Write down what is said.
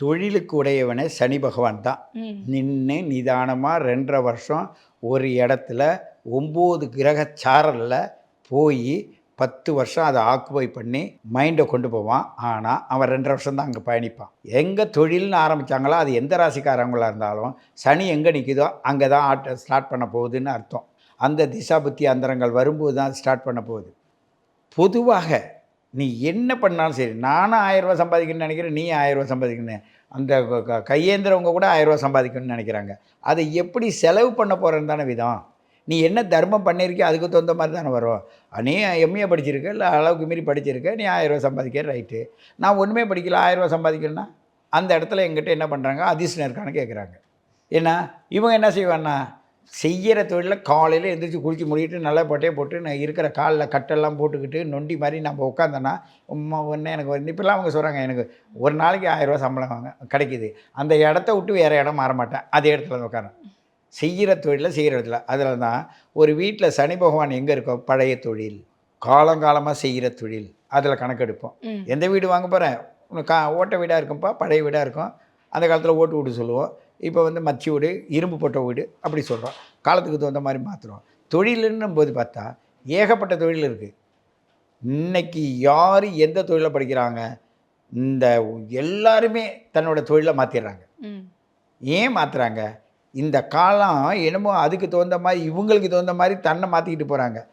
தொழிலுக்கு உடையவனே சனி பகவான் தான். நின்று நிதானமாக ரெண்டரை வருஷம் ஒரு இடத்துல ஒம்பது கிரக சாரலில் போய் பத்து வருஷம் அதை ஆக்குபை பண்ணி மைண்டை கொண்டு போவான். ஆனால் அவன் ரெண்டரை வருஷம் தான் அங்கே பயணிப்பான். எங்கே தொழில்னு ஆரம்பித்தாங்களோ அது எந்த ராசிக்காரங்களாக இருந்தாலும் சனி எங்கே நிற்குதோ அங்கே தான் ஆட்ட ஸ்டார்ட் பண்ண போகுதுன்னு அர்த்தம். அந்த திசா புத்தி அந்தரங்கள் வரும்போது தான் ஸ்டார்ட் பண்ண போகுது. பொதுவாக நீ என்ன பண்ணாலும் சரி நானும் ஆயிரம் சம்பாதிக்கணும்னு நினைக்கிறேன் நீ ஆயிரம் சம்பாதிக்கணும் அந்த க- கையேந்திரவங்க கூட ஆயிரம் சம்பாதிக்கணும்னு நினைக்கிறாங்க. அதை எப்படி செலவு பண்ண போகிறேன்னு தானே விதம். நீ என்ன தர்மம் பண்ணியிருக்கியோ அதுக்கு தகுந்த மாதிரி தானே வரும். நீ எம்ஏ படிச்சிருக்க இல்லை அளவுக்கு மீறி படிச்சிருக்க நீ ஆயிரம் சம்பாதிக்க ரைட்டு நான் ஒன்றுமே படிக்கல ஆயிரம் சம்பாதிக்கணும்னா அந்த இடத்துல எங்கிட்ட என்ன பண்ணுறாங்க அதிர்ஷ்டம் இருக்கான்னு கேட்குறாங்க ஏன்னா இவங்க என்ன செய்வான்னா செய்கிற தொழிலில் காலையில் எந்திரிச்சு குளிச்சு முடிக்கிட்டு நல்லா பட்டையை போட்டு நான் இருக்கிற காலில் கட்டெல்லாம் போட்டுக்கிட்டு நொண்டி மாதிரி நம்ம உட்காந்தோன்னா ஒன்று எனக்கு வந்து இப்போல்லாம் அவங்க சொல்கிறாங்க எனக்கு ஒரு நாளைக்கு ஆயிரம் ரூபாய் சம்பளம் வாங்க கிடைக்குது. அந்த இடத்த விட்டு வேறு இடம் மாற மாட்டேன். அதே இடத்துல உட்காரேன் செய்கிற தொழிலில் செய்கிற இடத்துல. அதில் தான் ஒரு வீட்டில் சனி பகவான் எங்கே இருக்கோ பழைய தொழில் காலங்காலமாக செய்கிற தொழில் அதில் கணக்கெடுப்போம். எந்த வீடு வாங்க போகிறேன் கா ஓட்ட வீடாக இருக்கும்ப்பா பழைய வீடாக இருக்கும். அந்த காலத்தில் ஓட்டு வீடு சொல்லுவோம். இப்போ வந்து மச்சி வீடு இரும்பு போட்ட வீடு அப்படி சொல்கிறோம் காலத்துக்கு தகுந்த மாதிரி மாற்றுறோம் தொழிலுன்னும் போது பார்த்தா ஏகப்பட்ட தொழில் இருக்குது இன்னைக்கு யார் எந்த தொழிலை படிக்கிறாங்க? இந்த எல்லாருமே தன்னோட தொழிலை மாற்றிடுறாங்க ஏன் மாற்றுறாங்க இந்த காலம் என்னமோ அதுக்கு தகுந்த மாதிரி இவங்களுக்கு தகுந்த மாதிரி தன்னை மாற்றிக்கிட்டு போகிறாங்க